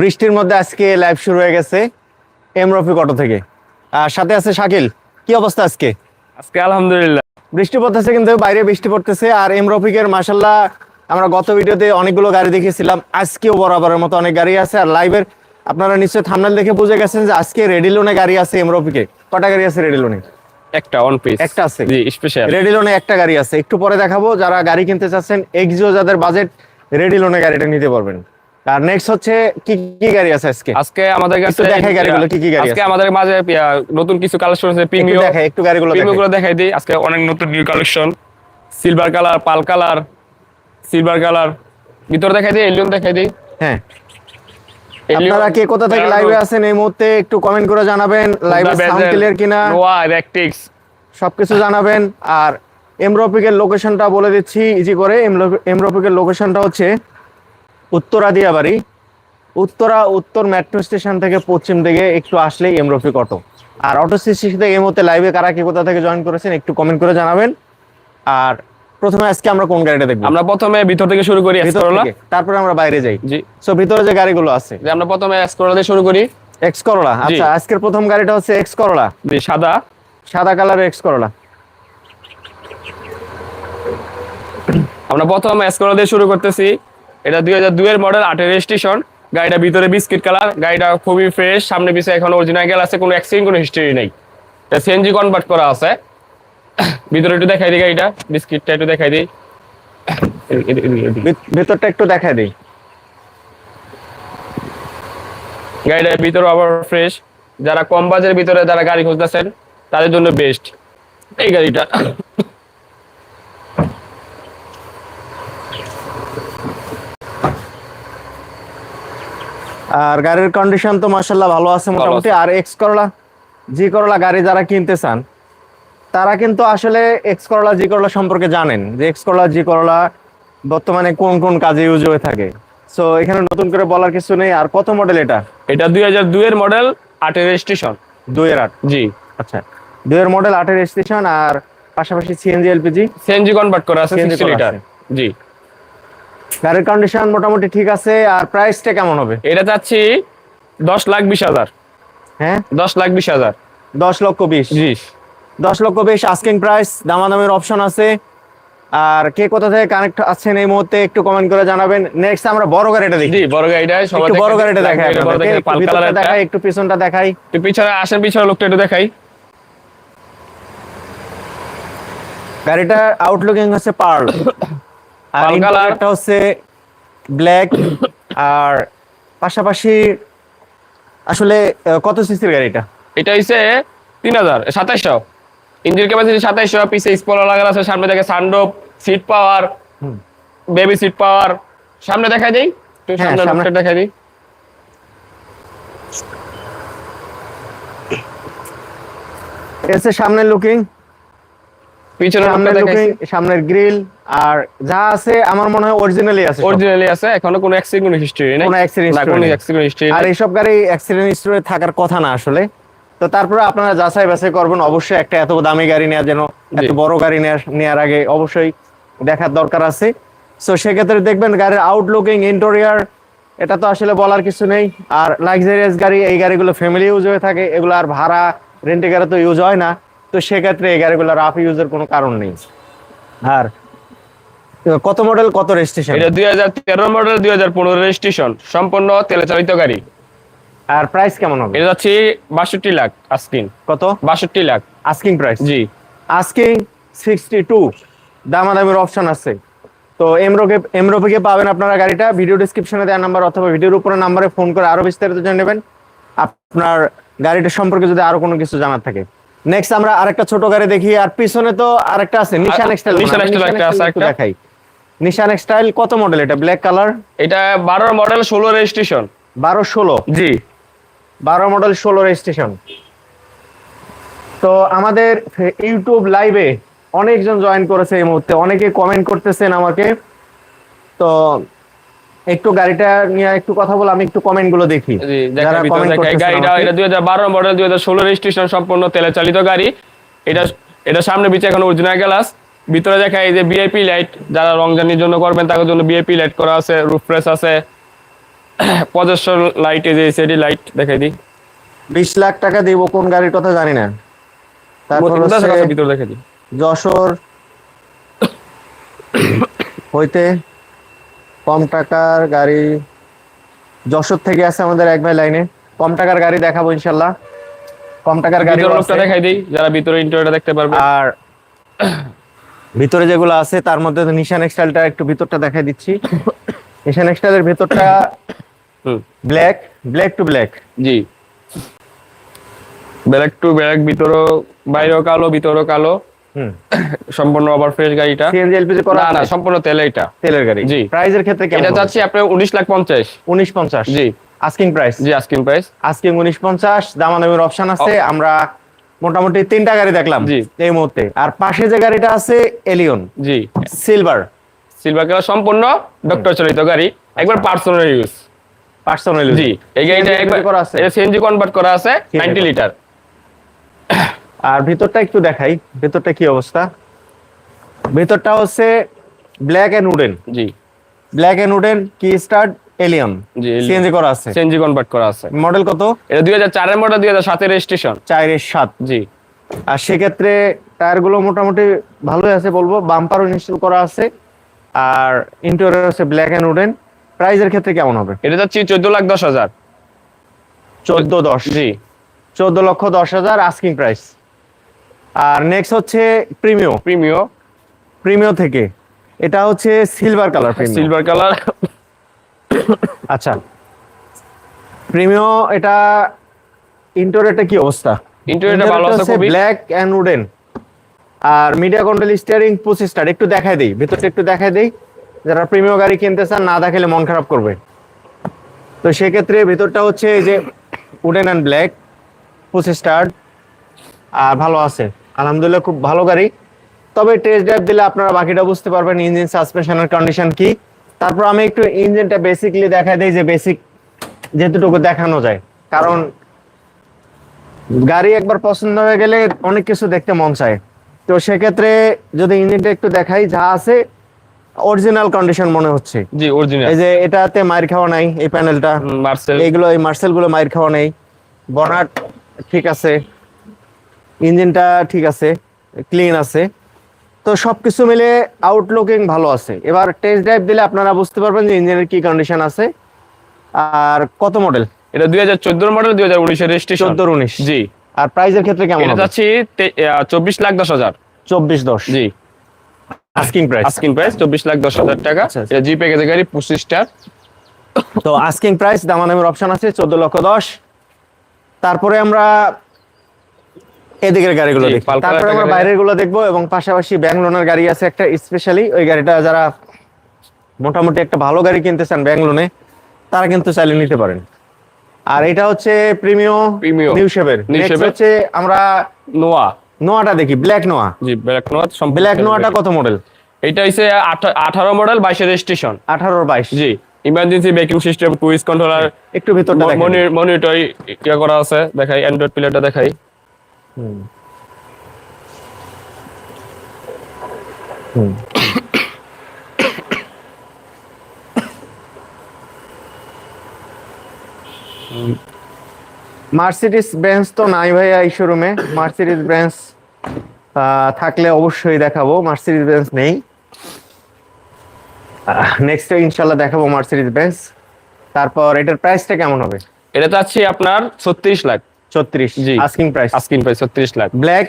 বৃষ্টির মধ্যে আজকে লাইভ শুরু হয়ে গেছে। এম রফিক অটো থেকে। আর সাথে আছে শাকিল। কি অবস্থা আজকে? আজকে আলহামদুলিল্লাহ। বৃষ্টি পড়তেছে কিন্তু বাইরে বৃষ্টি পড়তেছে। আর এম রফিকের মাসাল্লাহ আমরা গত ভিডিওতে অনেকগুলো গাড়ি দেখিয়েছিলাম। আজকেও বরাবরের মতো অনেক গাড়ি আছে। আর লাইভের আপনারা নিশ্চয়ই থামনেল দেখে বুঝে গেছেন যে আজকে রেডি লোনে গাড়ি আছে এম রফিকে। কটা গাড়ি আছে রেডি লোনে একটা অন পিস একটা আছে। জি স্পেশাল রেডি লোনে একটা গাড়ি আছে। একটু পরে দেখাবো যারা গাড়ি কিনতে চাচ্ছেন এক্সিও যাদের বাজেট রেডি লোনে গাড়িটা নিতে পারবেন। আর নেক্সট হচ্ছে কি কি গাড়ি আছে আজকে? আজকে আমাদের কাছে দেখাই গাড়িগুলো, কি কি গাড়ি আজকে আমাদের মাঝে নতুন কিছু কালেকশন আছে প্রিমিয়াম দেখাই একটু গাড়িগুলো প্রিমিয়াম দেখাই দিই। আজকে অনেক নতুন new collection silver colour pearl colour silver colour ভিতর দেখাই দিই এলিয়ন দেখাই দিই। হ্যাঁ। আপনারা কে কোথা থেকে লাইভে আছেন এই মুহূর্তে একটু কমেন্ট করে জানাবেন। লাইভে সাউন্ড ক্লিয়ার কিনা? Noah, Electrics, সবকিছু জানাবেন। আর এমরফিকের লোকেশনটা বলে দিচ্ছি ইজি করে। এমরফিকের লোকেশনটা হচ্ছে উত্তরা দিয়াবাড়ি উত্তরা উত্তর মেট্রো স্টেশন থেকে পশ্চিম দিকে একটু আসলেই এমরফিক অটো। আর অটো সিসি থেকে এই মুহূর্তে লাইভে কারা কে কোথা থেকে জয়েন করেছেন একটু কমেন্ট করে জানাবেন। আর প্রথমে আজকে আমরা কোন গাড়িটা দেখব? আমরা প্রথমে ভিতর থেকে শুরু করি তারপরে আমরা বাইরে যাই। জি। সো ভিতরে যে গাড়িগুলো আছে। যে আমরা প্রথমে এক্সকোরোলা দিয়ে শুরু করি। এক্স করলা আচ্ছা আজকের প্রথম গাড়িটা হচ্ছে এক্স করলা যে সাদা। সাদা কালারের এক্স করলা আমরা প্রথম এক্সকোরোলা দিয়ে শুরু করতেছি। এটা দুই হাজার দুইয়ের মডেল আটের রেজিস্ট্রেশন গাড়িটা ভিতরে বিস্কিট কালার গাড়িটা খুবই ফ্রেশ সামনে পিছিয়ে এখন অরিজিনাল গেল আছে কোনো অ্যাক্সিডেন্ট কোনো হিস্টরি নেই। এটা সিএনজি কনভার্ট করা আছে। ভিতরে একটু দেখাই দিই গাড়িটা বিস্কিটটা একটু দেখাই দিই। ভেতরটা একটু দেখায় দিই। গাড়িটার ভিতরে আবার ফ্রেশ যারা কম বাজের ভিতরে যারা গাড়ি খুঁজতেছেন তাদের জন্য বেস্ট এই গাড়িটা। আর গাড়ির কন্ডিশন তো মার্শাল্লাহ ভালো আছে মোটামুটি। আর এক্স করলা জি করলা গাড়ি যারা কিনতে চান তারা কিন্তু আসলে এক্স করলা জি করলা সম্পর্কে জানেন যে এক্স করলা জি করলা বর্তমানে কোন কোন কাজে ইউজ হয়ে থাকে। সো এখানে নতুন করে বলার কিছু নেই। আর কত মডেল এটা? এটা দুই হাজার দুইয়ের মডেল আটের রেজিস্ট্রেশন দুইয়ের আট? জি। আচ্ছা। দুইয়ের মডেল আটের স্টেশন আর পাশাপাশি সিএনজি এলপিজি সিএনজি কনভার্ট করা আছে সিক্সটি লিটার জি। গাড়ির কন্ডিশন মোটামুটি ঠিক আছে আর প্রাইসটা কেমন হবে? এটা চাচ্ছি দশ লাখ বিশ হাজার। হ্যাঁ? দশ লাখ বিশ হাজার। দশ লক্ষ বিশ। জি। দশ লক্ষ বেশ আস্কিং প্রাইস দামাদামের অপশন আছে। আর কে কোথা থেকে কানেক্ট আছেন এই মুহূর্তে একটু কমেন্ট করে জানাবেন। নেক্সট আমরা বড় গাড়িটা দেখি। বড় গাড়িটা সবাই একটু বড় গাড়িটা দেখাই দেখাই একটু পিছনটা দেখাই। একটু পিছনে আসেন পিছনে লোকটা একটু দেখাই। গাড়িটা আউটলুকিং হচ্ছে পার্ল আর হচ্ছে ব্ল্যাক আর পাশাপাশি আসলে কত সিসির এটা? হইছে তিন হাজার সাতাইশশো। ইঞ্জিন ক্যাপাসিটি সাতাইশশো পিছে স্পলার লাগানো আছে সামনে দেখে সানডোপ seat power baby seat power সামনে দেখাই দেই? হ্যাঁ, সামনে। সামনে। লোকটা এসে সামনের লুকিং সামনের সামনের গ্রিল আর যা আছে আমার মনে হয় অরিজিনালি আছে অরিজিনালি আছে এখনও কোনো অ্যাক্সিডেন্ট হিস্ট্রি নেই। কোনো অ্যাক্সিডেন্ট হিস্ট্রি আর এইসব গাড়ি অ্যাক্সিডেন্ট হিস্টোরি থাকার কথা না আসলে। তো তারপরে আপনারা যাচাই বাছাই করবেন অবশ্যই একটা এত দামি গাড়ি নেওয়ার জন্য এত বড় গাড়ি নেওয়ার আগে অবশ্যই দেখার দরকার আছে। সো সেক্ষেত্রে দেখবেন গাড়ির আউটলুকিং ইন্টেরিয়ার এটা তো আসলে বলার কিছু নেই। আর লাক্সারিয়াস গাড়ি এই গাড়িগুলো ফ্যামিলি ইউজ হয়ে থাকে এগুলো আর ভাড়া রেন্টে গাড়ি তো ইউজ হয় না। তো সেক্ষেত্রে এই গাড়িগুলো রাফ ইউজের কোনো কারণ নেই। আর কত মডেল কত রেজিস্ট্রেশন এটা দুই হাজার তেরো মডেল দুই হাজার পনেরো রেজিস্ট্রেশন সম্পূর্ণ তেলে চালিত গাড়ি। আর প্রাইস কেমন হবে? এটা যাচ্ছে বাষট্টি লাখ আস্কিং কত? বাষট্টি লাখ। আস্কিং প্রাইস জি। আস্কিং সিক্সটি টু দামাদামির অপশন আছে। তো এমরোকে এমরোপিকে পাবেন আপনারা গাড়িটা। ভিডিও ডিসক্রিপশনে দেওয়া নাম্বার অথবা ভিডিওর উপরে নাম্বারে ফোন করে আরও বিস্তারিত জেনে নেবেন। আপনার গাড়িটা সম্পর্কে যদি আরও কোনো কিছু জানার থাকে। নেক্সট আমরা আরেকটা ছোট গাড়ি দেখি আর পিছনে তো আরেকটা আছে নিশান এক্সটাইল নিশান X-Style একটা আছে একটা। দেখাই। নিশান এক্সটাইল কত মডেল এটা? ব্ল্যাক কালার এটা বারো মডেল ষোলো রেজিস্ট্রেশন বারো ষোলো? জি। বারো মডেল ষোলো রেজিস্ট্রেশন তো আমাদের ইউটিউব লাইভে অনেকজন জয়েন করেছে এই মুহূর্তে অনেকে কমেন্ট করতেছেন আমাকে। তো একটু গাড়িটা নিয়ে একটু কথা বলে আমি একটু কমেন্টগুলো দেখি গাড়িটা এটা দুই হাজার বারো মডেল দুই হাজার ষোলো রেজিস্ট্রেশন সম্পূর্ণ তেলে চালিত গাড়ি। এটা এটা সামনে পিছিয়ে এখন অরিজিনাল গ্লাস ভিতরে দেখা এই যে বিআইপি লাইট যারা রংজানির জন্য করবেন তাদের জন্য বিআইপি লাইট করা আছে রুফ প্রেস আছে। পজেশন লাইট এই যে এসএডি লাইট দেখাই দিই। বিশ লাখ টাকা দিব কোন গাড়ির কথা জানি না। তারপর ভিতরে দেখাই দিই। যশোর হইতে কম টাকার গাড়ি যশোর থেকে আছে আমাদের এক ভাই লাইনে। কম টাকার গাড়ি দেখাবো ইনশাল্লাহ। কম টাকার গাড়ি লোকটা দেখাই দিই যারা ভিতরে ইন্টারটা দেখতে পারবে। আর ভিতরে যেগুলো আছে তার মধ্যে তো নিশান এক্সটাইলটা একটু ভিতরটা দেখাই দিচ্ছি। নিশান এক্সটাইলের ভিতরটা ব্ল্যাক ব্ল্যাক টু ব্ল্যাক জি। ব্যাক টু ব্ল্যাক ভিতরও বাইরেও কালো ভিতরেও কালো। সম্পূর্ণ আবার ফ্রেশ গাড়িটা? সিএনজি এলপিজি করা না না সম্পূর্ণ তেলে এটা। তেলের গাড়ি। জি। প্রাইজের ক্ষেত্রে কেমন এটা যাচ্ছে আপনার উনিশ লাখ পঞ্চাশ। উনিশ পঞ্চাশ? জি। আস্কিং প্রাইস জি আস্কিং প্রাইস আজকে উনিশ পঞ্চাশ দামাদামির অপশন আছে। আমরা মোটামুটি তিনটা গাড়ি দেখলাম জি। এই মুহূর্তে। আর পাশে যে গাড়িটা আছে এলিয়ন জি। সিলভার সিলভার কালার সম্পূর্ণ ডক্টর চালিত গাড়ি। একবার পার্সোনাল ইউজ পার্সোনাল জি এই গাড়িটা একবার করা আছে? এটা সিএনজি কনভার্ট করা আছে। 90 লিটার আর ভিতরটা একটু দেখাই ভিতরটা কি অবস্থা? ভিতরটা হচ্ছে ব্ল্যাক এন্ড উডেন জি। ব্ল্যাক এন্ড উডেন কি স্টার্ট এলিয়ন। সিএনজি করা আছে। সিএনজি কনভার্ট করা আছে। মডেল কত? এটা 2004 এর মডেল 2007 এর রেজিস্ট্রেশন চারের সাত। জি। আর সেক্ষেত্রে টায়ারগুলো মোটামুটি ভালোই আছে বলব। বাম্পারও ইনস্টল করা আছে। আর ইন্টেরিয়র আছে ব্ল্যাক এন্ড উডেন প্রাইজের ক্ষেত্রে কেমন হবে? এটা যাচ্ছে 14 লাখ 10 হাজার। চোদ্দ দশ। জি। চোদ্দ লক্ষ দশ হাজার আস্কিং প্রাইস আর নেক্সট হচ্ছে প্রিমিও প্রিমিও প্রিমিও থেকে। এটা হচ্ছে silver colour Premio silver colour আচ্ছা। প্রিমিও এটা ইন্টোরিয়রটা কি অবস্থা? ইন্টেরিয়রটা ভালো আছে খুবই। ব্ল্যাক এন্ড উডেন আর মিডিয়া কন্ট্রোল স্টিয়ারিং পঁচিশ একটু দেখায় দেই ভিতরটা একটু দেখায় দেই। যারা প্রিমিয় গাড়ি কিনতে চান না দেখালে মন খারাপ করবে। তো সেক্ষেত্রে ভিতরটা হচ্ছে এই যে উডেন অ্যান্ড ব্ল্যাক পঁচিশ স্টার আর ভালো আছে। আলহামদুলিল্লাহ খুব ভালো গাড়ি। তবে টেস্ট ড্রাইভ দিলে আপনারা বাকিটা বুঝতে পারবেন ইঞ্জিন সাসপেনশনের কন্ডিশন কি। তারপর আমি একটু ইঞ্জিনটা বেসিকলি দেখাই দিই যে বেসিক যেতটুকু দেখানো যায়। কারণ গাড়ি একবার পছন্দ হয়ে গেলে অনেক কিছু দেখতে মন চায়। তো সেক্ষেত্রে যদি ইঞ্জিনটা একটু দেখাই যা আছে অরিজিনাল কন্ডিশন মনে হচ্ছে। জি অরিজিনাল এই যে এটাতে মার খাওয়া নাই এই প্যানেলটা মার্সেল এইগুলো এই মার্সেলগুলো মার খাওয়া নেই। বনাট ঠিক আছে। ইঞ্জিনটা ঠিক আছে ক্লিন আছে। তো সব কিছু মিলে আউটলুকিং ভালো আছে। এবার টেস্ট ড্রাইভ দিলে আপনারা বুঝতে পারবেন যে ইঞ্জিনের কি কন্ডিশন আছে। আর কত মডেল এটা 2014 মডেল 2019 এর রেজিস্ট্রেশন চোদ্দ উনিশ। জি। আর প্রাইজের ক্ষেত্রে কেমন এটা যাচ্ছে 24 লাখ 10 হাজার। চব্বিশ দশ। জি। Asking price asking price 24 lakh 10 হাজার টাকা। আচ্ছা, আচ্ছা। এটা জি প্যাকেজের গাড়ি 25 স্টার তো আস্কিং প্রাইস দামাদামের অপশন আছে চোদ্দ লক্ষ দশ। তারপরে আমরা এদিকের গাড়িগুলো দেখি। তারপরে আমরা বাইরেরগুলো দেখব এবং পাশাপাশি ব্যাংক লোনের গাড়ি আছে একটা স্পেশালি ওই গাড়িটা যারা মোটামুটি একটা ভালো গাড়ি কিনতে চান ব্যাংক লোনে তারা কিন্তু চাইলে নিতে পারেন। আর এটা হচ্ছে প্রিমিও নিউ। হচ্ছে আমরা নোয়া। নোয়াটা দেখি ব্ল্যাক নোয়া। জি ব্ল্যাক নোয়া ব্ল্যাক নোয়াটা কত মডেল এটা হইছে 18 মডেল 22 এর রেজিস্ট্রেশন আঠারো বাইশ। জি emergency braking system cruise controller একটু ভিতরটা দেখেন। মনিটর ইয়া করা আছে দেখাই অ্যান্ড্রয়েড প্লেয়ারটা দেখাই। হুম। হুম। মার্সিডিস বেঞ্চ তো নাই ভাইয়া এই শোরুমে। মার্সিডিস বেঞ্চ থাকলে অবশ্যই দেখাবো। মার্সিডিস বেঞ্চ নেই। নেক্সট ইনশাল্লাহ দেখাবো মার্সিডিস বেঞ্চ। তারপর এটার প্রাইসটা কেমন হবে? এটা তো আছে আপনার 36 লাখ। ছত্রিশ। জি। Asking price asking price 36 lakh. Black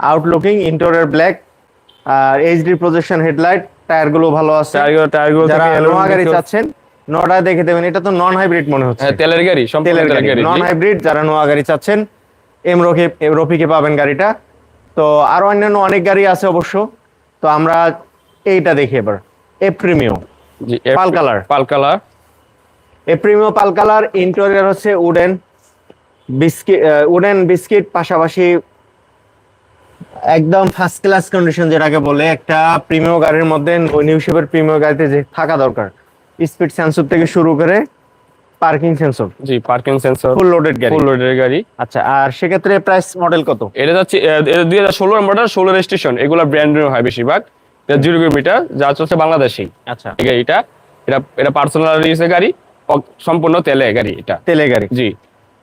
outlooking interior black আর এইচডি প্রজেকশন হেডলাইট টায়ারগুলো ভালো আছে। টায়ারগুলো টায়ারগুলো যারা নোয়া গাড়ি চাচ্ছেন নটা দেখে দেবেন এটা তো নন হাইব্রিড মনে হচ্ছে। হ্যাঁ তেলের গাড়ি সম্পূর্ণ তেলের তেলের গাড়ি গাড়ি নন হাইব্রিড যারা নোয়া গাড়ি চাচ্ছেন এম রফি রফিকে পাবেন গাড়িটা। তো আরও অন্যান্য অনেক গাড়ি আছে অবশ্য। তো আমরা এইটা দেখি এবার। এ জি পাল কালার। Pearl colour. এ পাল কালার ইন্টেরিয়র হচ্ছে উডেন বিস্কিট উডেন বিস্কিট পাশাপাশি একদম ফার্স্ট ক্লাস কন্ডিশন যেটাকে বলে একটা প্রিমিয় গাড়ির মধ্যে নিউ শেপের প্রিমিয় গাড়িতে যে থাকা দরকার। স্পিড সেন্সর থেকে শুরু করে পার্কিং সেন্সর জি পার্কিং সেন্সর ফুল লোডেড গাড়ি। ফুল লোডের গাড়ি। আচ্ছা আর সেক্ষেত্রে প্রাইস মডেল কত? এটা যাচ্ছে দুই হাজার ষোলোর মডেল ষোলো রেজিস্ট্রেশন এগুলো ব্র্যান্ড নিউ হয় বেশিরভাগ। এটা জিরো কিলোমিটার যা চলছে বাংলাদেশেই আচ্ছা। এই গাড়িটা এটা এটা পার্সোনাল গাড়ি সম্পূর্ণ তেলে গাড়ি এটা। তেলে গাড়ি। জি।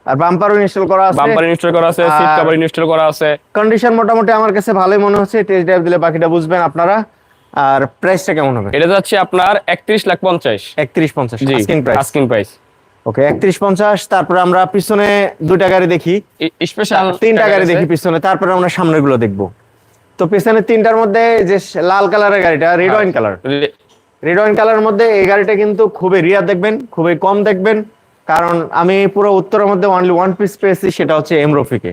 আর বাম্পারও ইনস্টল করা আছে। বাম্পার ইনস্টল করা আছে সিট কভার ইনস্টল করা আছে। কন্ডিশন মোটামুটি আমার কাছে ভালোই মনে হচ্ছে টেস্ট ড্রাইভ দিলে বাকিটা বুঝবেন আপনারা। আর প্রাইসটা কেমন হবে? এটা যাচ্ছে আপনার একত্রিশ লাখ পঞ্চাশ। একত্রিশ পঞ্চাশ জি asking price asking price okay একত্রিশ পঞ্চাশ তারপরে আমরা পিছনে দুইটা গাড়ি দেখি। স্পেশাল তিনটা গাড়ি দেখি পিছনে তারপরে আমরা সামনেরগুলো দেখব। তো পিছনে তিনটার মধ্যে যে লাল কালারের গাড়িটা red wine colour red wine কালারের মধ্যে এই গাড়িটা কিন্তু খুবই রিয়া দেখবেন খুবই কম দেখবেন। কারণ আমি পুরো উত্তরের মধ্যে অনলি ওয়ান পিস পেয়েছি সেটা হচ্ছে এমরফিকে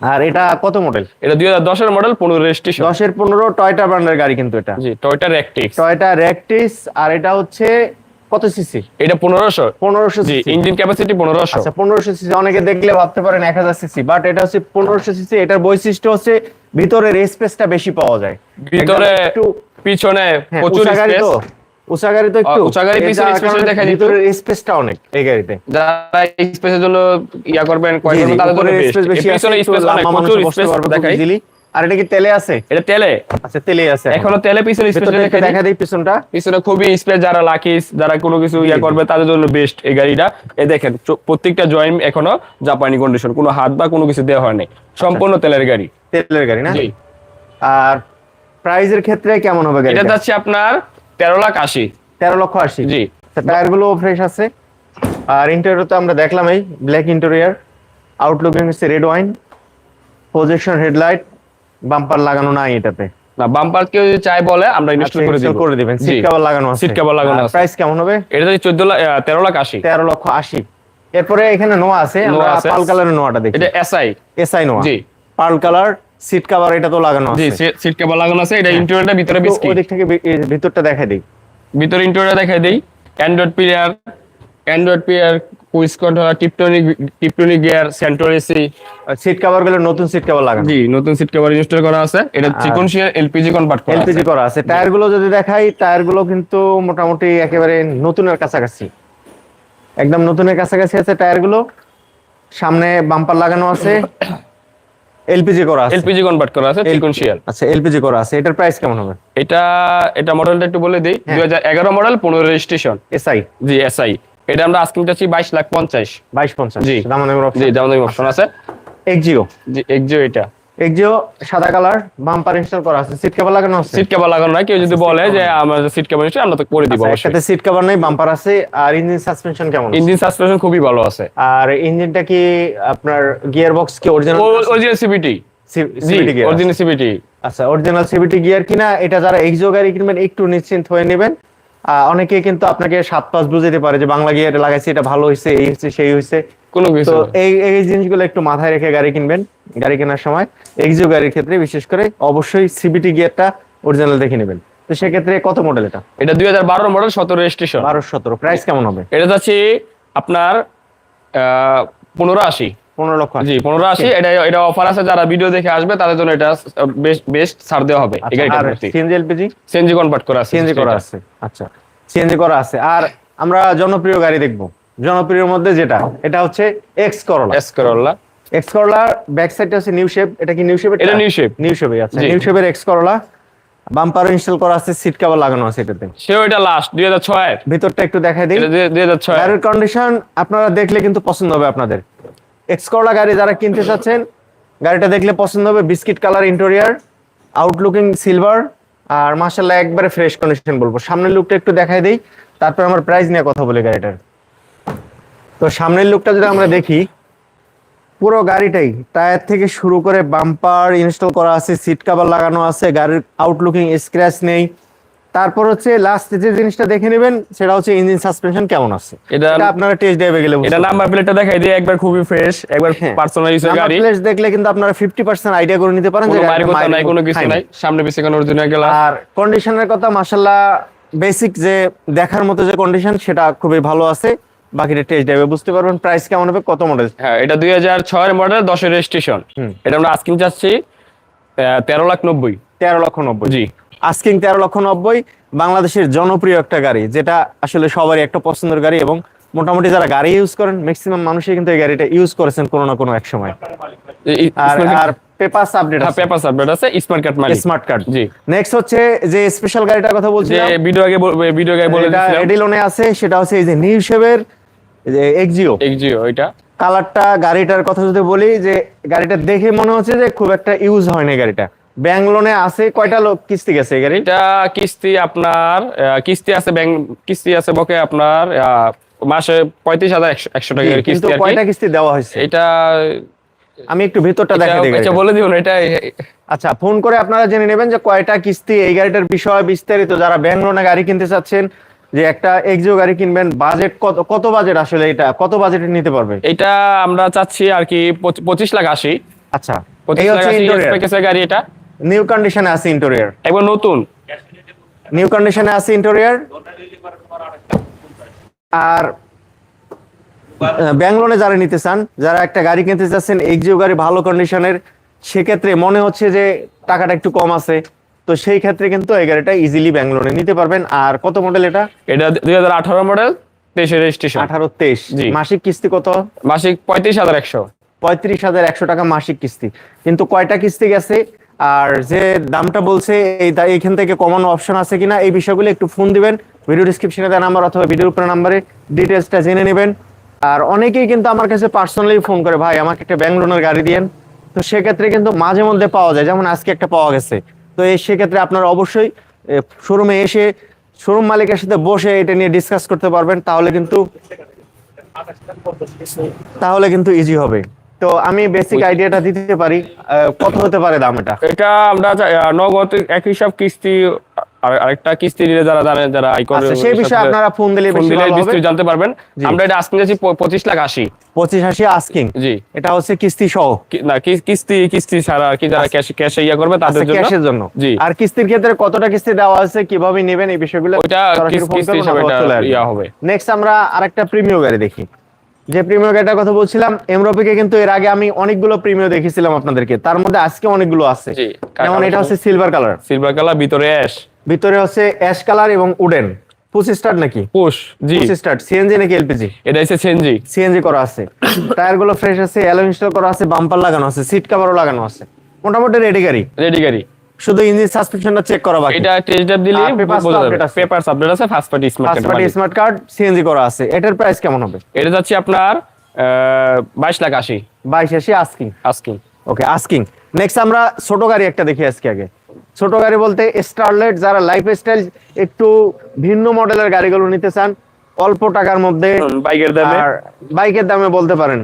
আর এটা কত মডেল এটা দুই হাজার দশের মডেল পনেরো রেজিস্ট্রেশন দশের পনেরো টয়টা ব্র্যান্ডের গাড়ি কিন্তু এটা। জি টয়টা র্যাকটিক্স টয়টা র্যাকটিস আর এটা হচ্ছে কত সিসি এটা পনেরোশো। পনেরোশো জি ইঞ্জিন ক্যাপাসিটি পনেরোশো। আচ্ছা পনেরোশো সিসি অনেকে দেখলে ভাবতে পারেন এক হাজার সিসি বাট এটা হচ্ছে পনেরোশো সিসি এটার বৈশিষ্ট্য হচ্ছে ভিতরের স্পেসটা বেশি পাওয়া যায়। ভিতরে একটু পিছনে হ্যাঁ, প্রচুর স্পেস উঁচা গাড়ি তো একটু। উঁচা গাড়ি, পিছনে যার দেখা দিত। স্পেসটা অনেক এই গাড়িতে। যারা স্পেসের জন্য ইয়া করবেন জি, কয় জি, করবেন তাদের জন্য উপরে বেশি পিছনে স্পেস অনেক প্রচুর স্পেস দেখাই। আর এটা কি তেলে আছে? এটা তেলে। আচ্ছা তেলে আছে এখনও। তেলে পিছনে স্পেস ভেতরটা দেখা দেই পিছনটা। পিছনে খুবই স্পেস যারা লাকিস যারা কোনো কিছু ইয়া করবে তাদের জন্য বেস্ট এই গাড়িটা। এই দেখেন প্রত্যেকটা জয়েন্ট এখনও জাপানি কন্ডিশন কোনো হাত বা কোনো কিছু দেওয়া হয়নি সম্পূর্ণ তেলের গাড়ি। তেলের গাড়ি না? আর প্রাইজের ক্ষেত্রে কেমন হবে এটা যাচ্ছে আপনার তেরো লাখ আশি। তেরো লক্ষ আশি। জি। টায়ারগুলো ফ্রেশ আছে। আর ইন্টেরিয়র তো আমরা দেখলাম এই ব্ল্যাক ইন্টেরিয়র আউটলুকিং হচ্ছে red wine projection headlight bumper লাগানো নাই এটাতে। না বাম্পার কেউ যদি চাই বলে আমরা ইনস্টল করে install দিব। করে দিবেন। সিট কভার লাগানো আছে। Seat cover লাগানো আছে। প্রাইস কেমন হবে? এটা যাচ্ছে চোদ্দ লাখ আহ, তেরো লাখ আশি। তেরো লক্ষ আশি। এরপরে এখানে নোয়া আছে। আমরা। পাল কালারের নোয়াটা দেখি। এটা এসআই এসআই নোয়া। জি। পার্ল কালার সিট কভার এটা তো লাগানো জি সিট কেবল লাগানো আছে এটা ইন্টেরিয়রটা ভিতরে তো বিস্কিট ওই দিক থেকে ভিতরটা দেখাই দিই। ভিতরে ইন্টেরিয়রটা দেখাই দেই। Android player android player cruise controller tiptronic tiptronic gear central AC seat কভারগুলো নতুন সিট কভার লাগানো। জি নতুন সিট কভার ইনস্টল করা আছে। এটা আর- চিকনশিয়ার এলপিজি কনভার্ট করা এলপিজি করা আছে। টায়ারগুলো যদি দেখাই টায়ারগুলো কিন্তু মোটামুটি একেবারে নতুনের কাছাকাছি। একদম নতুনের কাছাকাছি আছে টায়ারগুলো সামনে বাম্পার লাগানো আছে। এলপিজি করা আছে। এলপিজি কনভার্ট করা আছে চিকনশিয়ার আচ্ছা এলপিজি করা আছে। এটার প্রাইস কেমন হবে? এটা এটা মডেলটা একটু বলে দিই। হ্যাঁ। দুই হাজার এগারো মডেল পনেরো রেজিস্ট্রেশন এসআই জি এসআই এটা আমরা আজকে চাচ্ছি বাইশ লাখ পঞ্চাশ। বাইশ পঞ্চাশ। জি। দামানের জি দামানের অপশন আছে। এক্সিও জি এক্সিও এটা। এক্সিও সাদা কালার বাম্পার ইনস্টল করা আছে। সিট কভার লাগানো আছে। সিট কেবল লাগানো কেউ যদি বলে যে আমার সিট কেবল নিশ্চয়ই আমরা তো করে দিব আচ্ছা, অবশ্যই। একটাতে সিট কভার নেই বাম্পার আছে আর ইঞ্জিন সাসপেনশন কেমন ইঞ্জিন সাসপেনশন খুবই ভালো আছে। আর ইঞ্জিনটা কি আপনার গিয়ার বক্স কি অরিজিনাল অরিজিনাল সিবিটি জি গিয়ার অরিজিনাল সিবিটি আচ্ছা অরিজিনাল গিয়ার কিনা এটা যারা গাড়ি কিনবেন একটু নিশ্চিন্ত হয়ে নেবেন। অনেকে কিন্তু আপনাকে সাত পাঁচ বুঝাতে পারে যে বাংলা গিয়ার লাগাইছে এটা ভালো হয়েছে এই হয়েছে সেই হয়েছে কোনো তো এই এই জিনিসগুলো একটু মাথায় রেখে গাড়ি কিনবেন গাড়ি কেনার সময়। এক্সিও গাড়ির ক্ষেত্রে বিশেষ করে অবশ্যই সিবিটি গিয়ারটা অরিজিনাল দেখে নেবেন। তো সেক্ষেত্রে কত মডেল এটা? এটা দুই হাজার বারো মডেল সতেরো রেজিস্ট্রেশন বারো সতেরো। প্রাইস কেমন হবে? এটা যাচ্ছে আপনার পনেরো আশি। পনেরো লক্ষ জি পনেরো আশি। এটা এটা অফার আছে যারা ভিডিও দেখে আসবে তাদের জন্য এটা বেস্ট বেস্ট ছাড় দেওয়া হবে সিএনজি এলপিজি সিএনজি কনভার্ট করা আছে সিএনজি করা আছে আচ্ছা। সিএনজি করা আছে। আর আমরা জনপ্রিয় গাড়ি দেখব। জনপ্রিয়র মধ্যে যেটা এটা হচ্ছে X Corolla S Corolla X করলার ব্যাক সাইডটা হচ্ছে নিউ শেপ এটা কি নিউ শেপ এটা নিউ শেপ নিউ শেপে আচ্ছা নিউ শেপের এক্স করলা বাম্পার ইনস্টল করা আছে সিট কভার লাগানো আছে এটাতে। সেও এটা লাস্ট দুই হাজার ছয়ের। ভিতরটা একটু দেখাই দিই। এটা দুই হাজার ছয় কন্ডিশন আপনারা দেখলে কিন্তু পছন্দ হবে আপনাদের। এক্স করলা গাড়ি যারা কিনতে চাচ্ছেন, গাড়িটা দেখলে পছন্দ হবে biscuit colour interior outlooking silver আর মার্শাল্লাহ একবারে ফ্রেশ কন্ডিশন বলব। সামনের লুকটা একটু দেখাই দিই, তারপর আমার প্রাইস নিয়ে কথা বলি গাড়িটার। তো সামনের লুকটা যদি আমরা দেখি, পুরো গাড়িটাই টায়ার থেকে শুরু করে বাম্পার ইনস্টল করা আছে সিট কাভার লাগানো আছে, গাড়ির আউটলুকিং স্ক্র্যাচ নেই। তারপর হচ্ছে লাস্ট যে জিনিসটা দেখে নেবেন সেটা হচ্ছে ইঞ্জিন সাসপেনশন কেমন আছে? এটা আপনারা টেস্ট ড্রাইভে গেলে এটা। নাম্বার প্লেটটা দেখাই দিয়ে একবার খুবই ফ্রেশ একবার হ্যাঁ। পার্সোনাল ইউজের গাড়ি। প্লেট দেখলে কিন্তু আপনারা ফিফটি পার্সেন্ট আইডিয়া করে নিতে পারেন যে কোনো কথা নাই কোনো কিছু নাই সামনে পিছিয়ে কোনো অরিজিনাল গেলা আর কন্ডিশনের কথা মাসাল্লাহ বেসিক যে দেখার মতো যে কন্ডিশন সেটা খুবই ভালো আছে। বাকিটা টেস্ট ড্রাইভে বুঝতে পারবেন প্রাইস কেমন হবে কত মডেল হ্যাঁ এটা দুই হাজার ছয়ের মডেল দশের রেজিস্ট্রেশন হুম। এটা আমরা আজকিং চাচ্ছি আহ, তেরো লাখ নব্বই। তেরো লক্ষ নব্বই। জি। আস্কিং তেরো লক্ষ নব্বই বাংলাদেশের জনপ্রিয় একটা গাড়ি যেটা আসলে সবারই একটা পছন্দের গাড়ি এবং মোটামুটি যারা গাড়ি ইউজ করেন ম্যাক্সিমাম মানুষই কিন্তু এই গাড়িটা ইউজ করেছেন কোনো না কোনো এক সময়। আর আর পেপার আপডেট হ্যাঁ পেপার আপডেট আছে স্মার্ট কার্ড মালিক। স্মার্ট কার্ড জি। নেক্সট হচ্ছে যে স্পেশাল গাড়িটার কথা যে ভিডিও আগে ভিডিও আগে বলে এটা আছে সেটা হচ্ছে এই যে নিউ শেভের এক্সিও এক্সিও এটা। কালারটা গাড়িটার কথা যদি বলি যে গাড়িটা দেখে মনে হচ্ছে যে খুব একটা ইউজ হয়নি গাড়িটা। ব্যাংক লোনে আছে কয়টা লোক? কিস্তি গেছে গাড়ি এটা কিস্তি আপনার কিস্তি আছে ব্যাংক কিস্তি আছে বকে আপনার মাসে পঁয়ত্রিশ হাজার একশো টাকা কিস্তি কয়টা কিস্তি দেওয়া হয়েছে? এটা আমি একটু ভিতরটা দেখা এটা- দিই বলে দিব এটা আচ্ছা ফোন করে আপনারা জেনে নেবেন যে কয়টা কিস্তি এই গাড়িটার বিষয় বিস্তারিত। যারা ব্যাংক লোনে গাড়ি কিনতে চাচ্ছেন যে একটা এক্সিও গাড়ি কিনবেন বাজেট কত কত বাজেট আসলে এটা? কত বাজেটে নিতে পারবে? এটা আমরা চাচ্ছি আর কি পঁচিশ লাখ আশি। আচ্ছা পঁচিশ লাখ আশি গাড়ি এটা। নিউ কন্ডিশনে আছে ইন্টেরিয়র একবার নতুন। নিউ কন্ডিশনে আছে ইন্টেরিয়র আর ব্যাংক লোনে যারা নিতে চান যারা একটা গাড়ি কিনতে চাচ্ছেন এক্সিও গাড়ি ভালো কন্ডিশনের সেক্ষেত্রে মনে হচ্ছে যে টাকাটা একটু কম আছে। তো সেই ক্ষেত্রে কিন্তু এই গাড়িটা ইজিলি ব্যাংক লোনে নিতে পারবেন। আর কত মডেল এটা? এটা দুই হাজার আঠারো মডেল তেইশে রেজিস্ট্রেশন আঠারো তেইশ। মাসিক কিস্তি কত? মাসিক পঁয়ত্রিশ হাজার একশো। পঁয়ত্রিশ হাজার একশো টাকা মাসিক কিস্তি। কিন্তু কয়টা কিস্তি গেছে? আর যে দামটা বলছে, এই এইখান থেকে কমানো অপশন আছে কিনা, এই বিষয়গুলো একটু ফোন দিবেন। ভিডিও ডিসক্রিপশনে দেওয়া নাম্বার অথবা ভিডিওর উপরে নাম্বারে ডিটেলসটা জেনে নেবেন। আর অনেকেই কিন্তু আমার কাছে পার্সোনালি ফোন করে, ভাই, আমাকে একটা ব্যাংক লোনের গাড়ি দিয়েন। তো সেক্ষেত্রে কিন্তু মাঝে মধ্যে পাওয়া যায়, যেমন আজকে একটা পাওয়া গেছে। তো এই সেক্ষেত্রে আপনারা অবশ্যই শোরুমে এসে শোরুম মালিকের সাথে বসে এটা নিয়ে ডিসকাস করতে পারবেন। তাহলে কিন্তু তাহলে কিন্তু ইজি হবে। তো আমি বেসিক আইডিয়াটা দিতে পারি কত হতে পারে দাম এটা? এটা আমরা নগদ এক হিসাব কিস্তি আর আরেকটা কিস্তি নিলে যারা জানেন যারা আই করে আচ্ছা সেই বিষয়ে আপনারা ফোন দিলে ফোন দিলে বিস্তারিত জানতে পারবেন। আমরা এটা আজকে যাচ্ছি পঁচিশ লাখ আশি। পঁচিশ আশি আস্কিং জি। এটা হচ্ছে কিস্তি সহ? না কিস্তি কিস্তি ছাড়া আর কি যারা ক্যাশ ক্যাশে ইয়া করবে তাদের আচ্ছা জন্য ক্যাশের জন্য। জি। আর কিস্তির ক্ষেত্রে কতটা কিস্তি দেওয়া আছে কীভাবে নেবেন এই বিষয়গুলো কিস- কিস্তি হিসাবে এটা ইয়া হবে। নেক্সট আমরা আরেকটা প্রিমিয় গাড়ি দেখি। যে প্রিমিয় গাড়িটার কথা বলছিলাম এমরোপিকে কিন্তু এর আগে আমি অনেকগুলো প্রিমিয় দেখেছিলাম আপনাদেরকে। তার মধ্যে আজকে অনেকগুলো আছে। যেমন এটা হচ্ছে সিলভার কালার সিলভার কালার ভিতরে অ্যাশ ভিতরে হচ্ছে অ্যাশ কালার এবং উডেন পুশ স্টার্ট নাকি? পুশ জি। পুশ স্টার্ট সিএনজি নাকি এলপিজি এটা হচ্ছে সেনজি সিএনজি করা আছে। টায়ারগুলো ফ্রেশ আছে অ্যালো ইনস্টল করা আছে বাম্পার লাগানো আছে সিট কভারও লাগানো আছে। মোটামুটি রেডি গাড়ি। রেডি গাড়ি। শুধু ইঞ্জিন সাসপেনশনটা চেক করা বাকি। এটা টেস্ট ড্রাইভ দিলে পেপার আপডেট আছে। First party smart first party smart card CNG করা আছে। এটার প্রাইস কেমন হবে? এটা যাচ্ছে আপনার বাইশ লাখ আশি। বাইশ আশি আস্কিং আজকে ওকে আস্কিং নেক্সট আমরা ছোট গাড়ি একটা দেখি আজকে আগে। ছোট গাড়ি বলতে স্টারলেট যারা লাইফস্টাইল একটু ভিন্ন মডেলের গাড়িগুলো নিতে চান অল্প টাকার মধ্যে বাইকের দামে। আর বাইকের দামে বলতে পারেন।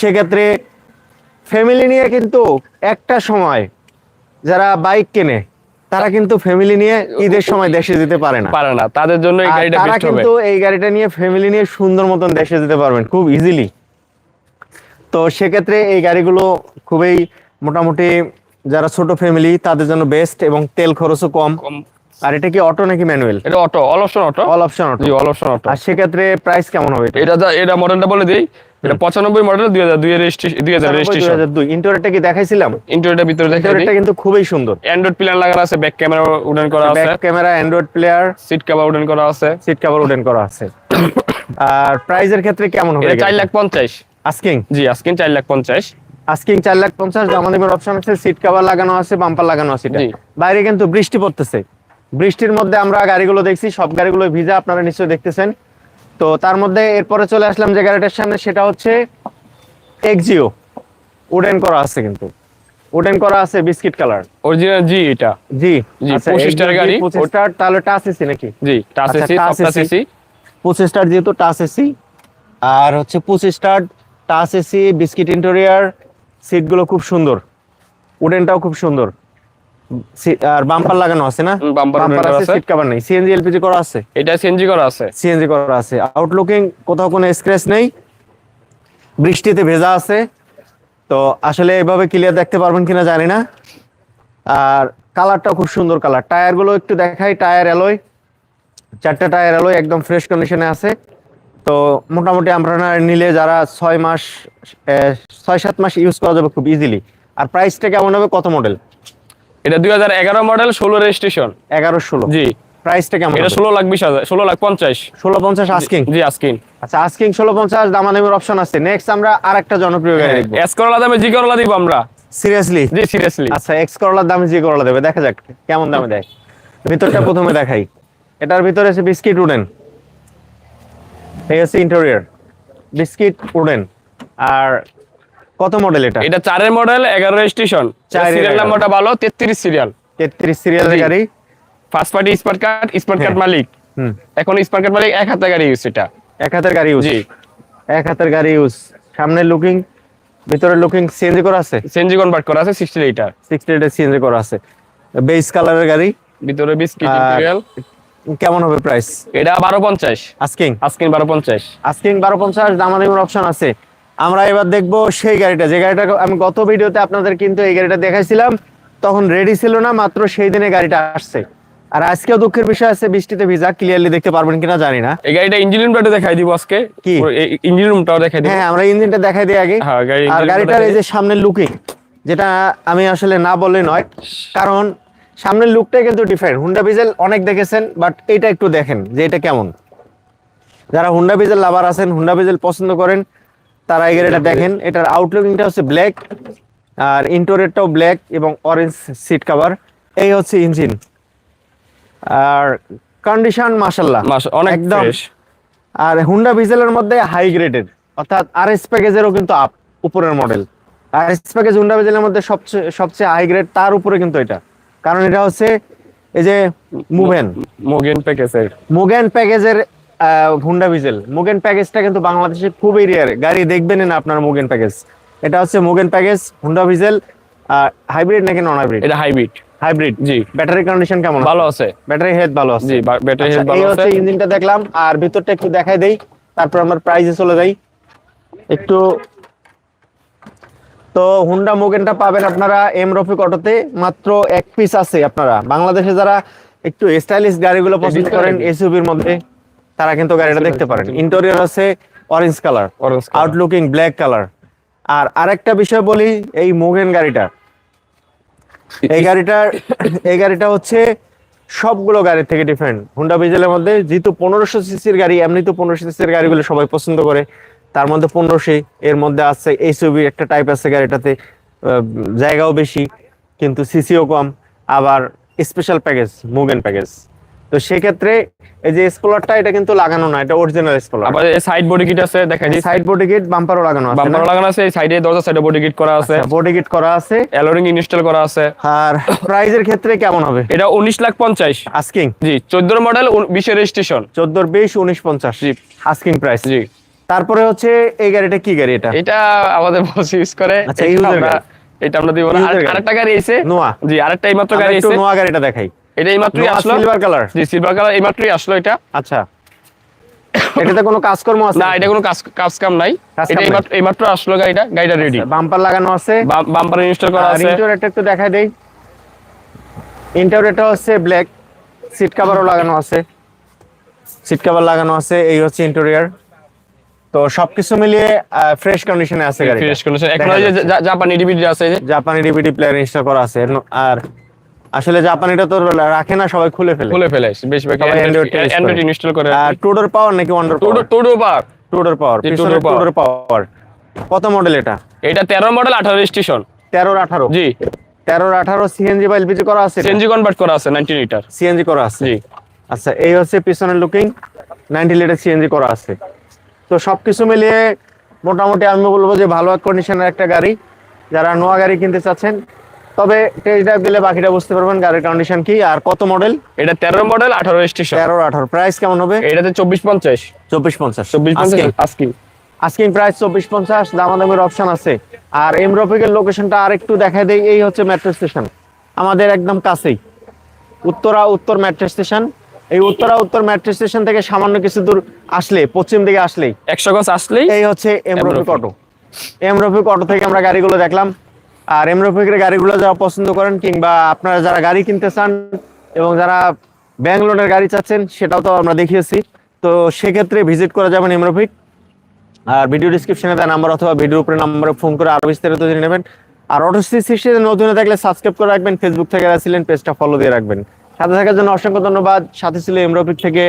সেক্ষেত্রে ফ্যামিলি নিয়ে কিন্তু একটা সময় যারা বাইক কেনে তারা কিন্তু ফ্যামিলি নিয়ে ঈদের সময় দেশে যেতে পারে না। পারে না। তাদের জন্য এই গাড়িটা তারা কিন্তু এই গাড়িটা নিয়ে ফ্যামিলি নিয়ে সুন্দর মতন দেশে যেতে পারবেন খুব ইজিলি তো সেক্ষেত্রে এই গাড়িগুলো খুবই মোটামুটি যারা ছোট ফ্যামিলি তাদের জন্য বেস্ট এবং তেল খরচও কম। আর এটা কি অটো নাকি ম্যানুয়াল এটা auto all option auto all option auto all option auto আর সেক্ষেত্রে প্রাইস কেমন হবে এটা? এটা মডেলটা বলে দিই। এটা পঁচানব্বই মডেল দুই হাজার দুই রেজিস্ট্রেশন দুই হাজার রেজিস্ট্রেশন দুই ইন্টারনেটটা কি দেখাইছিলাম? ইন্টারনেটের ভিতরে দেখা ইন্টারনেটটা কিন্তু খুবই সুন্দর। অ্যান্ড্রয়েড প্ল্যান লাগানো আছে ব্যাক ক্যামেরা উডেন করা আছে। Back camera android player seat cover wooden করা আছে। সিট কভার উডেন করা আছে। আর প্রাইজের ক্ষেত্রে কেমন হবে এটা চার লাখ পঞ্চাশ। আস্কিং জি লাখ পঞ্চাশ। আস্কিং চার লাখ পঞ্চাশ আমাদের অপশন আছে সিট কভার লাগানো আছে বাম্পার লাগানো আছে বাইরে কিন্তু বৃষ্টি পড়তেছে। বৃষ্টির মধ্যে আমরা গাড়িগুলো দেখছি সব গাড়িগুলো ভিজা আপনারা নিশ্চয়ই দেখতেছেন। তো তার মধ্যে এরপরে চলে আসলাম যে গাড়িটার সামনে সেটা হচ্ছে এক্সিও উডেন করা আছে কিন্তু। উডেন করা আছে বিস্কিট কালার। অরিজিনাল জি এটা। জি। জি, আচ্ছা, 25 Exio টাকার জি, গাড়ি। 25 টার তাহলে টাচ এসি নাকি? জি টাচ আচ্ছা, এসি সবটা এসি পঁচিশ স্টার যেহেতু টাচ এসি আর হচ্ছে পঁচিশ star touch AC biscuit interior সিটগুলো খুব সুন্দর। উডেনটাও খুব সুন্দর। আর বাম্পার লাগানো আছে না? বাম্পার আছে। সিট কভার নেই। সিএনজি এলপিজি করা আছে? এটা সিএনজি করা আছে। সিএনজি করা আছে। আউটলুকিং কোথাও কোনো স্ক্র্যাচ নেই। বৃষ্টিতে ভেজা আছে। তো আসলে এভাবে ক্লিয়ার দেখতে পারবেন কিনা জানি না। আর কালারটা খুব সুন্দর কালার টায়ারগুলো একটু দেখাই টায়ার অ্যালয় চারটা টায়ার অ্যালয় একদম ফ্রেশ কন্ডিশনে আছে। তো মোটামুটি আমরা নিলে যারা ছয় মাস ছয় সাত মাস ইউজ করা যাবে খুব ইজিলি আর প্রাইসটা কেমন হবে কত মডেল এটা দুই হাজার এগারো মডেল ষোলো রেজিস্ট্রেশন এগারো ষোলো। জি। প্রাইসটা কেমন এটা ষোলো লাখ বিশ হাজার ষোলো লাখ পঞ্চাশ। ষোলো পঞ্চাশ আস্কিং জি আস্কিন আচ্ছা আস্কিং ষোলো পঞ্চাশ দামাদামের অপশন আছে। নেক্সট আমরা আর একটা জনপ্রিয় গাড়ি দেখব। এস করলা দামে জি করলা দিব আমরা। সিরিয়াসলি জি সিরিয়াসলি আচ্ছা এক্স করলার দামে জি করলা দেবে। দেখা যাক কেমন দামে দেয়। ভিতরটা প্রথমে দেখাই। এটার ভিতরে আছে বিস্কিট উডেন এই ইন্টেরিয়র বিস্কিট উডেন আর কত মডেল এটা? এটা চারের মডেল এগারো রেজিস্ট্রেশন চারের সিরিয়াল নাম্বারটা ভালো তেত্রিশ সিরিয়াল তেত্রিশ সিরিয়ালের জি। গাড়ি। First party smart card smart card. মালিক। এখন স্মার্ট কার্ড মালিক এক হাতে গাড়ি ইউজ এটা। এক হাতের গাড়ি ইউজ এক হাতের গাড়ি ইউজ সামনে লুকিং ভিতরে লুকিং সিএনজি করা আছে? সিএনজি কনভার্ট করা আছে sixty litre sixty litre CNG করা আছে। বেস কালারের গাড়ি। ভিতরে বিস্কিট ইন্টেরিয়াল কেমন হবে প্রাইস এটা বারো পঞ্চাশ। আস্কিং আজকে বারো পঞ্চাশ। আস্কিং বারো পঞ্চাশ দামাদামির অপশন আছে। আমরা এবার দেখব সেই গাড়িটা। যে গাড়িটা আমি গত ভিডিওতে আপনাদের কিন্তু এই গাড়িটা দেখাইছিলাম তখন রেডি ছিল না মাত্র সেই দিনে গাড়িটা আসছে। আর আজকেও দুঃখের বিষয় আছে বৃষ্টিতে ভিজা ক্লিয়ারলি দেখতে পারবেন কিনা জানি না। এই গাড়িটা ইঞ্জিন রুমটা দেখাই দিব আজকে। কি? ইঞ্জিন রুমটাও দেখাই দিব। হ্যাঁ আমরা ইঞ্জিনটা দেখাই দিই আগে। হ্যাঁ, আর গাড়িটার এই যে সামনের লুকিং যেটা আমি আসলে না বললে নয় কারণ সামনের লুকটাই কিন্তু ডিফারেন্ট হুন্ডা ভিজেল অনেক দেখেছেন বাট এটা একটু দেখেন যে এটা কেমন। যারা হুন্ডা ভিজেল লাভার আছেন হুন্ডা ভিজেল পছন্দ করেন তারা এই গাড়িটা দেখেন এটার আউটলুকিংটা হচ্ছে ব্ল্যাক আর ইন্টোরেটটাও ব্ল্যাক এবং অরেঞ্জ সিট কভার এই হচ্ছে ইঞ্জিন আর কন্ডিশন মাসাল্লাহ অনেক একদম। আর হুন্ডা ভিজেলের মধ্যে হাই গ্রেডের অর্থাৎ আর এস প্যাকেজেরও কিন্তু আপ উপরের মডেল আর এস প্যাকেজ হুন্ডা ভিজেলের মধ্যে সবচেয়ে সবচেয়ে হাই গ্রেড তার উপরে কিন্তু এটা। কারণ এটা হচ্ছে এই যে মুভেন মোগেন প্যাকেজের মুগেন প্যাকেজের হুন্ডা ভিজেল মুগেন প্যাকেজটা কিন্তু বাংলাদেশে খুবই রেয়ার গাড়ি দেখবেন না আপনার মুগেন প্যাকেজ এটা হচ্ছে Mugen package Honda Vezel hybrid নাকি নন হাইব্রিড এটা হাইব্রিড হাইব্রিড জি। ব্যাটারি কন্ডিশন কেমন ভালো আছে। ব্যাটারি হেলথ ভালো আছে। জি ব্যাটারি আচ্ছা, হেলথ ভালো আছে। ইঞ্জিনটা দেখলাম আর ভিতরটা একটু দেখাই দেই তারপর আমরা প্রাইজে চলে যাই। একটু তো হুন্ডা মোগেনটা পাবেন আপনারা এম রফিক অটোতে মাত্র এক পিস আছে আপনারা। বাংলাদেশে যারা একটু স্টাইলিশ গাড়িগুলো পছন্দ করেন। এসইউভির মধ্যে। তারা কিন্তু গাড়িটা দেখতে পারেন। ইন্টেরিয়র আছে orange colour. Outlooking black colour আর আরেকটা বিষয় বলি এই মোগেন গাড়িটা। এই গাড়িটার এই গাড়িটা হচ্ছে সবগুলো গাড়ির থেকে ডিফারেন্ট হুন্ডা বিজেলের মধ্যে যেহেতু পনেরোশো সিসির গাড়ি এমনি তো পনেরোশো সিসির গাড়িগুলো সবাই পছন্দ করে। তার মধ্যে পনেরোশো এর মধ্যে আছে এসইউভি একটা টাইপ আছে গাড়িটাতে। জায়গাও বেশি কিন্তু সিসিও কম। আবার স্পেশাল প্যাকেজ মুগেন প্যাকেজ তো সেক্ষেত্রে এই যে স্পলারটা এটা কিন্তু লাগানো না এটা অরিজিনাল স্পলার আবার এই সাইড বডি কিট আছে দেখাই দিই। সাইড বডি কিট বাম্পারও লাগানো আছে বাম্পার লাগানো আছে এই সাইডে দরজা সাইডে বডি কিট করা আছে। বডি কিট করা আছে। অ্যালোরিং ইনস্টল করা আছে। আর প্রাইজের ক্ষেত্রে কেমন হবে? এটা উনিশ লাখ পঞ্চাশ। আস্কিং জি চোদ্দোর মডেল বিশের রেজিস্ট্রেশন চোদ্দোর বিশ উনিশ পঞ্চাশ। জি। আস্কিং প্রাইস জি। তারপরে হচ্ছে এই গাড়িটা কি গাড়ি এটা? এটা আমাদের বস ইউজ করে। আচ্ছা, আমরা- এটা আমরা দিব না। আরেকটা গাড়ি আছে। নোয়া। জি আরেকটা এই মাত্র আমরা গাড়ি একটু নোয়া গাড়িটা দেখাই। এটা এই মাত্রই আসলো? সিলভার কালার জি সিলভার কালার এই মাত্রই আসলো এটা। আচ্ছা। এটাতে কোনো কাজকর্ম আছে? না এটা কোনো কাজ কাজ কাম নাই এটা কাম এই মাত্র আসলো গাড়িটা গাড়িটা রেডি বাম্পার লাগানো আছে। বাম্পার ইনস্টল করা আছে। ইন্টারনেটটা একটু দেখাই দেই। ইন্টারনেটটা হচ্ছে ব্ল্যাক সিট কভারও লাগানো আছে। সিট কভার লাগানো আছে এই হচ্ছে ইন্টেরিয়র তো সবকিছু মিলিয়ে ফ্রেশ কন্ডিশনে আছে গাড়িটা। ফ্রেশ কন্ডিশন এখন জাপানি ডিভিডি আছে জাপানি ডিভিডি প্লেয়ার ইনস্টল করা আছে। আর আসলে জাপানিটা তো রাখে না সবাই খুলে ফেলে। খুলে ফেলে বেশিরভাগ। অ্যান্ড্রয়েড ইনস্টল করে। আর টুডোর পাওয়ার নাকি ওয়ান্ডার পাওয়ার পার টুডোর পাওয়ার জি, পিছনে টুডোর পাওয়ার কত মডেল এটা? এটা তেরো মডেল আঠারো রেজিস্ট্রেশন তেরোর আঠারো? জি। তেরোর আঠারো সিএনজি বা এলপিজি করা আছে সিএনজি কনভার্ট করা আছে নাইনটি লিটার সিএনজি করা আছে। জি। আচ্ছা এই হচ্ছে পিছনের লুকিং নাইনটি লিটার সিএনজি করা আছে। তো সবকিছু মিলিয়ে মোটামুটি আমি বলব যে ভালো এক কন্ডিশনের একটা গাড়ি। যারা নোয়া গাড়ি কিনতে চাচ্ছেন তবে টেস্ট ড্রাইভ দিলে বাকিটা বুঝতে পারবেন গাড়ির কন্ডিশন কি আর কত মডেল এটা তেরো মডেল আঠারো রেজিস্ট্রেশন তেরো আঠারো। প্রাইস কেমন হবে? এটাতে চব্বিশ পঞ্চাশ। চব্বিশ পঞ্চাশ। চব্বিশ পঞ্চাশ আজকে আস্কিং প্রাইস চব্বিশ পঞ্চাশ দামাদামের অপশন আছে। আর এমরফিকের লোকেশনটা আর একটু দেখাই দেই এই হচ্ছে মেট্রো স্টেশন আমাদের একদম কাছেই। উত্তরা উত্তর মেট্রো স্টেশন এই উত্তরা উত্তর মেট্রো স্টেশন থেকে সামান্য কিছু দূর আসলে পশ্চিম দিকে আসলেই। একশো গজ আসলেই এই হচ্ছে এমরফিক। অটো এমরফিক অটো থেকে আমরা গাড়িগুলো দেখলাম। আর এমরফিকের গাড়িগুলো যারা পছন্দ করেন কিংবা আপনারা যারা গাড়ি কিনতে চান এবং যারা ব্যাঙ্গলোরের গাড়ি চাচ্ছেন, সেটাও তো আমরা দেখিয়েছি। তো সেক্ষেত্রে ভিজিট করা যাবেন এমরফিক আর ভিডিও ডিসক্রিপশনে দেওয়া নাম্বার অথবা ভিডিও উপরে নাম্বারে ফোন করে আরও বিস্তারিত জেনে নেবেন। আর অটো সিক্সটিতে নতুন থাকলে সাবস্ক্রাইব করে রাখবেন ফেসবুক থেকে আসছিলেন পেজটা ফলো দিয়ে রাখবেন। সাথে থাকার জন্য অসংখ্য ধন্যবাদ। সাথে ছিল এমরফিক থেকে